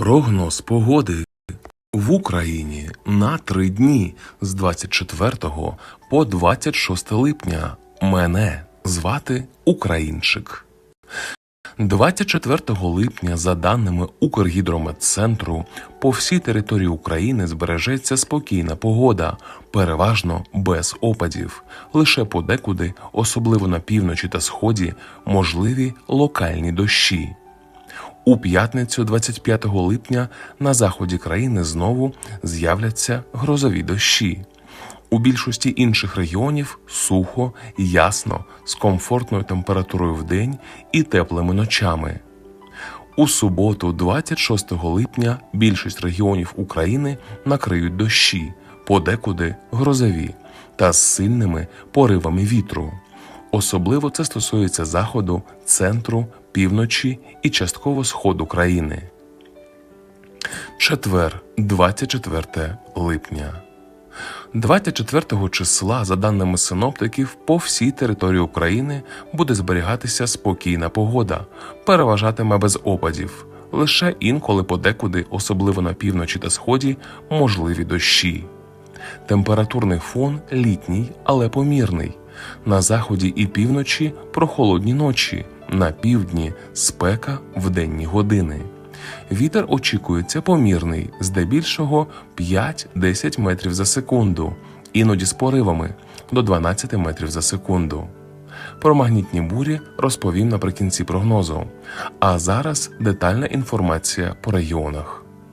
Прогноз погоди в Україні на три дні з 24 по 26 липня. Мене звати Українчик. 24 липня, за даними Укргідрометцентру, по всій території України збережеться спокійна погода, переважно без опадів. Лише подекуди, особливо на півночі та сході, можливі локальні дощі. У п'ятницю, 25 липня, на заході країни знову з'являться грозові дощі. У більшості інших регіонів сухо, ясно, з комфортною температурою в день і теплими ночами. У суботу, 26 липня, більшість регіонів України накриють дощі, подекуди грозові та з сильними поривами вітру. Особливо це стосується заходу, центру, півночі і частково сходу країни. Четвер, 24 липня. 24 числа, за даними синоптиків, по всій території України буде зберігатися спокійна погода, переважатиме без опадів. Лише інколи подекуди, особливо на півночі та сході, можливі дощі. Температурний фон літній, але помірний. На заході і півночі прохолодні ночі, на півдні спека в денні години. Вітер очікується помірний, здебільшого 5-10 метрів за секунду, іноді з поривами до 12 метрів за секунду. Про магнітні бурі розповім наприкінці прогнозу. А зараз детальна інформація по регіонах.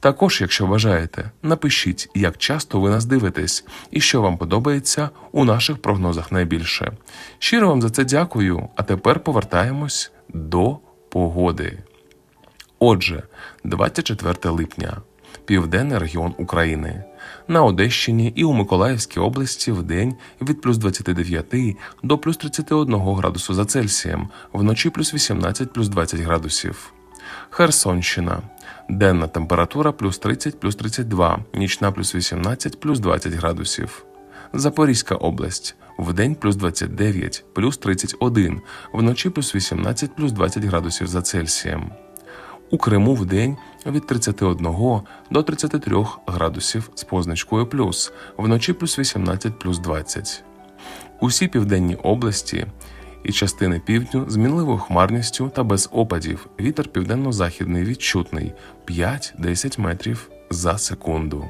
Також, якщо бажаєте, напишіть, як часто ви нас дивитесь і що вам подобається у наших прогнозах найбільше. Щиро вам за це дякую. А тепер повертаємось до погоди. Отже, 24 липня, південний регіон України. На Одещині і у Миколаївській області в день від плюс 29 до плюс 31 градусу за Цельсієм, вночі плюс 18 плюс 20 градусів. Херсонщина. Денна температура плюс 30 плюс 32, нічна плюс 18 плюс 20 градусів. Запорізька область. Вдень плюс 29 плюс 31, вночі плюс 18 плюс 20 градусів за Цельсієм. У Криму вдень від 31 до 33 градусів з позначкою плюс, вночі плюс 18 плюс 20. Усі південні області і частини півдню з мінливою хмарністю та без опадів. Вітер південно-західний відчутний 5-10 метрів за секунду.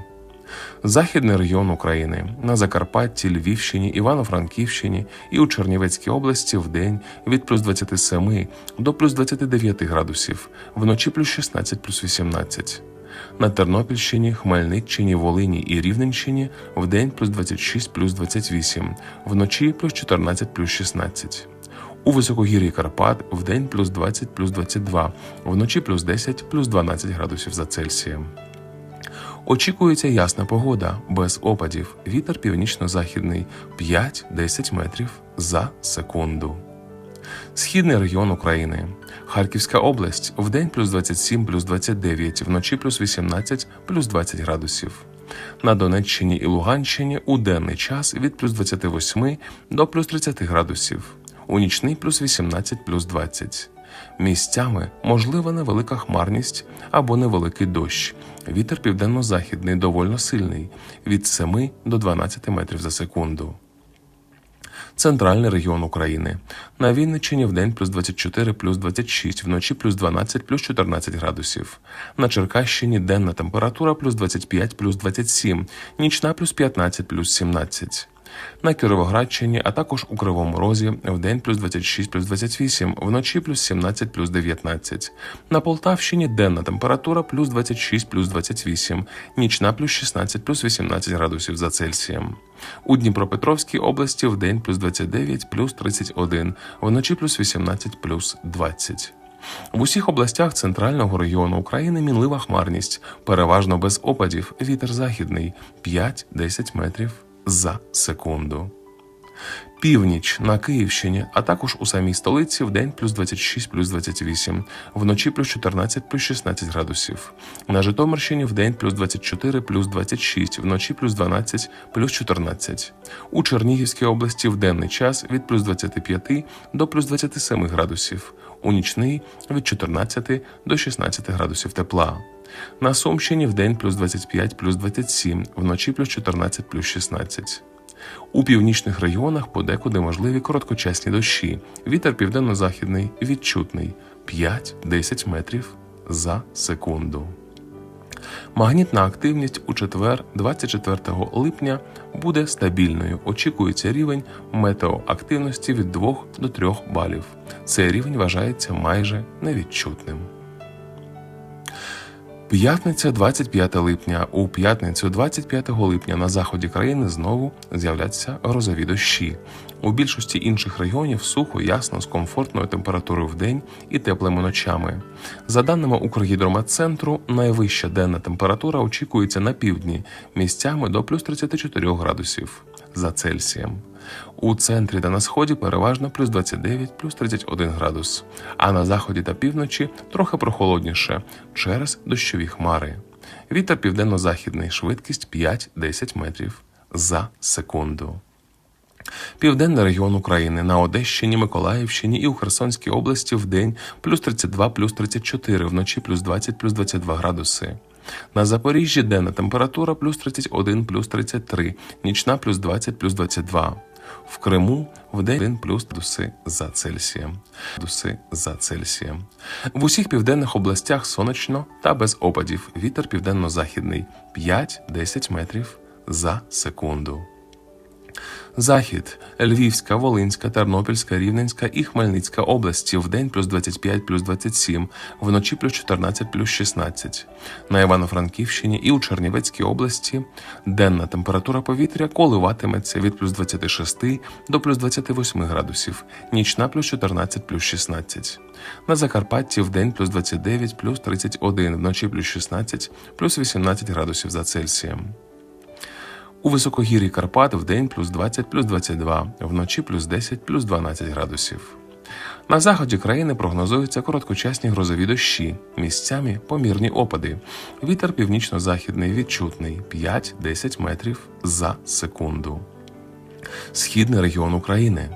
Західний регіон України на Закарпатті, Львівщині, Івано-Франківщині і у Чернівецькій області в день від плюс 27 до плюс 29 градусів, вночі плюс 16 плюс 18. На Тернопільщині, Хмельниччині, Волині і Рівненщині в день плюс 26 плюс 28, вночі плюс 14 плюс 16. У високогір'ї Карпат в день плюс 20 плюс 22, вночі плюс 10 плюс 12 градусів за Цельсієм. Очікується ясна погода, без опадів. Вітер північно-західний 5-10 метрів за секунду. Східний регіон України. Харківська область вдень плюс 27 плюс 29, вночі плюс 18 плюс 20 градусів. На Донеччині і Луганщині у денний час від плюс 28 до плюс 30 градусів у нічний плюс 18 плюс 20. Місцями можлива невелика хмарність або невеликий дощ. Вітер південно-західний довольно сильний від 7 до 12 метрів за секунду. Центральний регіон України. На Вінниччині в день плюс 24 плюс 26, вночі плюс 12 плюс 14 градусів. На Черкащині денна температура плюс 25 плюс 27, нічна плюс 15 плюс 17 на Кіровоградщині, а також у Кривому Розі в день плюс 26 плюс 28, вночі плюс 17 плюс 19. На Полтавщині денна температура плюс 26 плюс 28, нічна плюс 16 плюс 18 градусів за Цельсієм. У Дніпропетровській області в день плюс 29 плюс 31, вночі плюс 18 плюс 20. В усіх областях центрального регіону України мінлива хмарність, переважно без опадів, вітер західний 5-10 метрів за секунду. Північ на Київщині, а також у самій столиці в день плюс 26, плюс 28, вночі плюс 14, плюс 16 градусів. На Житомирщині в день плюс 24, плюс 26, вночі плюс 12, плюс 14. У Чернігівській області в денний час від плюс 25 до плюс 27 градусів, у нічний від 14 до 16 градусів тепла. На Сумщині в день плюс 25, плюс 27, вночі плюс 14, плюс 16. У північних регіонах подекуди можливі короткочасні дощі. Вітер південно-західний відчутний 5-10 метрів за секунду. Магнітна активність у четвер, 24 липня, буде стабільною. Очікується рівень метеоактивності від 2 до 3 балів. Цей рівень вважається майже невідчутним. П'ятниця 25 липня. У п'ятницю 25 липня на заході країни знову з'являться грозові дощі. У більшості інших регіонів сухо, ясно, з комфортною температурою в день і теплими ночами. За даними Укргідрометцентру, найвища денна температура очікується на півдні місцями до плюс 34 градусів за Цельсієм. У центрі та на сході переважно плюс 29, плюс 31 градус, а на заході та півночі трохи прохолодніше через дощові хмари. Вітер південно-західний, швидкість 5-10 метрів за секунду. Південний регіон України на Одещині, Миколаївщині і у Херсонській області в день плюс 32, плюс 34, вночі плюс 20, плюс 22 градуси. На Запоріжжі денна температура плюс 31, плюс 33, нічна плюс 20, плюс 22. В Криму в день 1 плюс дуси за Цельсієм. Дуси за Цельсієм. В усіх південних областях сонячно та без опадів. Вітер південно-західний 5-10 метрів за секунду. Захід Львівська, Волинська, Тернопільська, Рівненська і Хмельницька області в день плюс 25 плюс 27, вночі плюс 14 плюс 16. На Івано-Франківщині і у Чернівецькій області денна температура повітря коливатиметься від плюс 26 до плюс 28 градусів, нічна плюс 14 плюс 16. На Закарпатті в день плюс 29 плюс 31, вночі плюс 16 плюс 18 градусів за Цельсієм. У високогір'ї Карпат в день плюс 20 плюс 22, вночі плюс 10 плюс 12 градусів. На заході країни прогнозуються короткочасні грозові дощі, місцями помірні опади. Вітер північно-західний відчутний 5-10 метрів за секунду. Східний регіон України.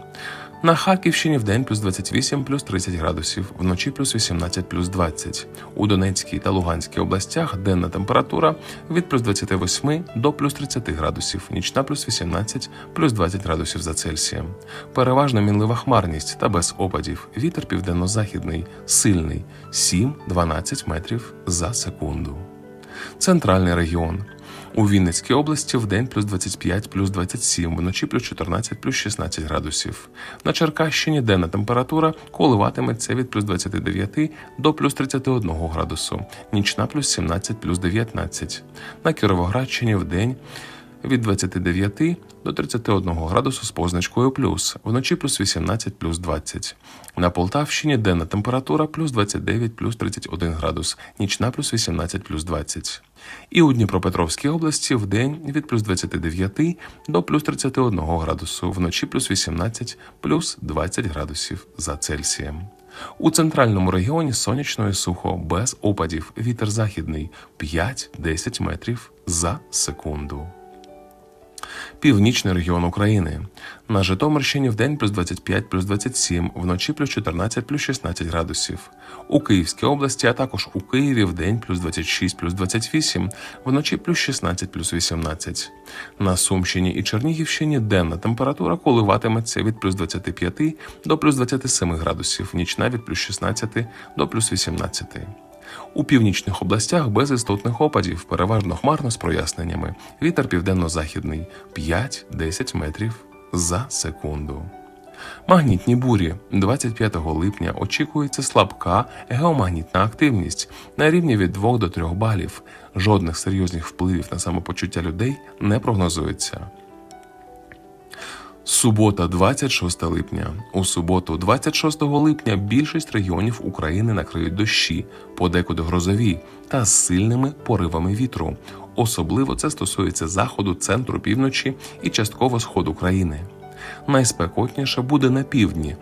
На Харківщині в день плюс 28 плюс 30 градусів, вночі плюс 18 плюс 20. У Донецькій та Луганській областях денна температура від плюс 28 до плюс 30 градусів, нічна плюс 18 плюс 20 градусів за Цельсієм. Переважно мінлива хмарність та без опадів. Вітер південно-західний, сильний 7-12 метрів за секунду. Центральний регіон. У Вінницькій області в день плюс 25, плюс 27, вночі плюс 14, плюс 16 градусів. На Черкащині денна температура коливатиметься від плюс 29 до плюс 31 градусу, нічна плюс 17, плюс 19. На Кіровоградщині в день від 29 до 31 градусу з позначкою плюс, вночі плюс 18 плюс 20. На Полтавщині денна температура плюс 29 плюс 31 градус, нічна плюс 18 плюс 20. І у Дніпропетровській області в день від плюс 29 до плюс 31 градусу, вночі плюс 18 плюс 20 градусів за Цельсієм. У центральному регіоні сонячно і сухо, без опадів, вітер західний 5-10 метрів за секунду. Північний регіон України. На Житомирщині в день плюс 25 плюс 27, вночі плюс 14 плюс 16 градусів. У Київській області, а також у Києві в день плюс 26 плюс 28, вночі плюс 16 плюс 18. На Сумщині і Чернігівщині денна температура коливатиметься від плюс 25 до плюс 27 градусів, нічна від плюс 16 до плюс 18. У північних областях без істотних опадів, переважно хмарно з проясненнями. Вітер південно-західний 5-10 метрів за секунду. Магнітні бурі 25 липня очікується слабка геомагнітна активність на рівні від 2 до 3 балів. Жодних серйозних впливів на самопочуття людей не прогнозується. Субота, 26 липня. У суботу, 26 липня, більшість регіонів України накриють дощі, подекуди грозові та з сильними поривами вітру. Особливо це стосується заходу, центру, півночі і частково сходу країни. Найспекотніше буде на півдні,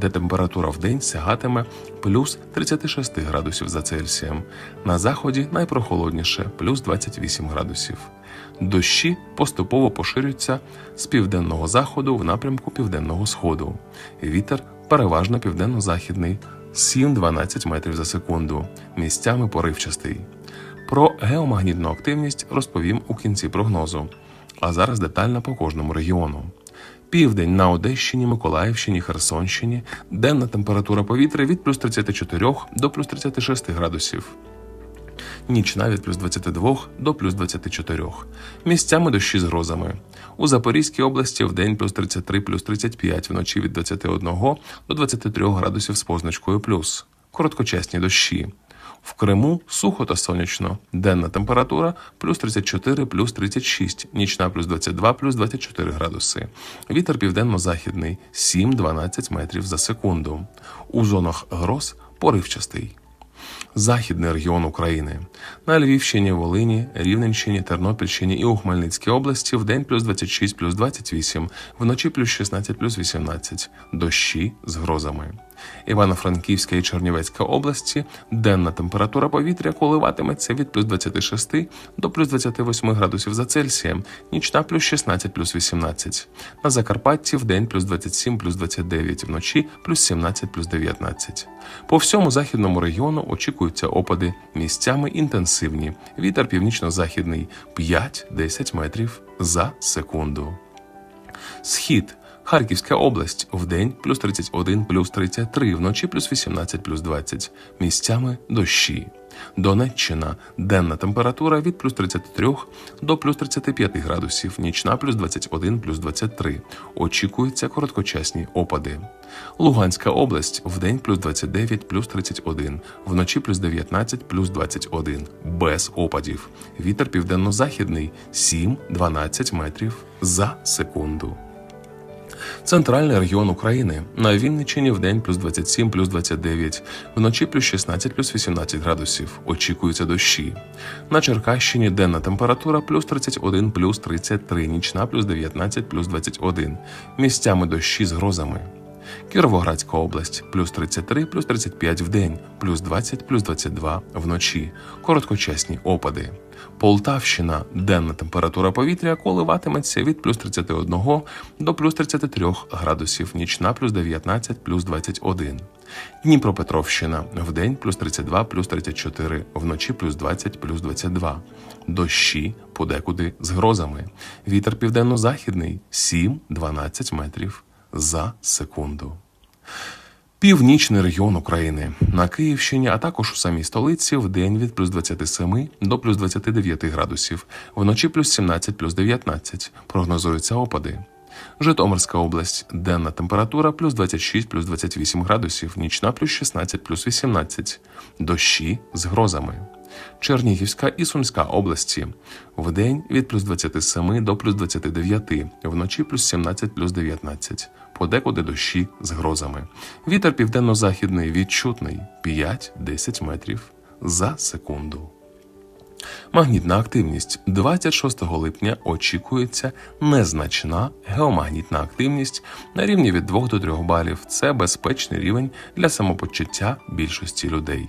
де температура в день сягатиме плюс 36 градусів за Цельсієм. На заході найпрохолодніше плюс 28 градусів. Дощі поступово поширюються з південного заходу в напрямку південного сходу. Вітер переважно південно-західний 7-12 метрів за секунду, місцями поривчастий. Про геомагнітну активність розповім у кінці прогнозу. А зараз детально по кожному регіону. Південь на Одещині, Миколаївщині, Херсонщині, денна температура повітря від плюс 34 до плюс 36 градусів. Нічна від плюс 22 до плюс 24. Місцями дощі з грозами. У Запорізькій області в день плюс 33, плюс 35, вночі від 21 до 23 градусів з позначкою плюс. Короткочасні дощі. В Криму сухо та сонячно. Денна температура плюс 34, плюс 36, нічна плюс 22, плюс 24 градуси. Вітер південно-західний 7-12 метрів за секунду. У зонах гроз поривчастий. Західний регіон України на Львівщині, Волині, Рівненщині, Тернопільщині і у Хмельницькій області в день плюс 26, плюс 28, вночі плюс 16, плюс 18, дощі з грозами. Івано-Франківська і Чернівецька області денна температура повітря коливатиметься від плюс 26 до плюс 28 градусів за Цельсієм, нічна плюс 16, плюс 18. На Закарпатті в день плюс 27, плюс 29, вночі плюс 17, плюс 19. По всьому західному регіону очікуються опади місцями інтенсивні. Вітер північно-західний 5-10 метрів за секунду. Схід. Харківська область вдень плюс 31, плюс 33, вночі плюс 18, плюс 20. Місцями дощі. Донеччина. Денна температура від плюс 33 до плюс 35 градусів, нічна плюс 21, плюс 23. Очікуються короткочасні опади. Луганська область вдень плюс 29, плюс 31, вночі плюс 19, плюс 21. Без опадів. Вітер південно-західний 7-12 метрів за секунду. Центральний регіон України на Вінниччині в день плюс 27, плюс 29, вночі плюс 16, плюс 18 градусів. Очікуються дощі. На Черкащині денна температура плюс 31, плюс 33, нічна плюс 19, плюс 21. Місцями дощі з грозами. Кіровоградська область плюс 33, плюс 35 в день, плюс 20, плюс 22 вночі. Короткочасні опади. Полтавщина денна температура повітря коливатиметься від плюс 31 до плюс 33 градусів, нічна плюс 19, плюс 21. Дніпропетровщина вдень плюс 32, плюс 34, вночі плюс 20, плюс 22. Дощі подекуди з грозами. Вітер південно-західний 7-12 метрів за секунду. Північний регіон України на Київщині, а також у самій столиці в день від плюс 27 до плюс 29 градусів, вночі плюс 17, плюс 19. Прогнозуються опади. Житомирська область денна температура плюс 26, плюс 28 градусів, нічна плюс 16, плюс 18. Дощі з грозами. Чернігівська і Сумська області в день від плюс 27 до плюс 29, вночі плюс 17, плюс 19. Подекуди дощі з грозами. Вітер південно-західний відчутний 5-10 метрів за секунду. Магнітна активність 26 липня очікується незначна геомагнітна активність на рівні від 2 до 3 балів. Це безпечний рівень для самопочуття більшості людей.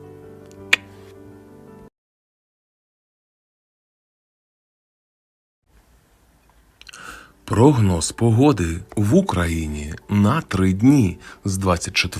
Прогноз погоди в Україні на три дні з 24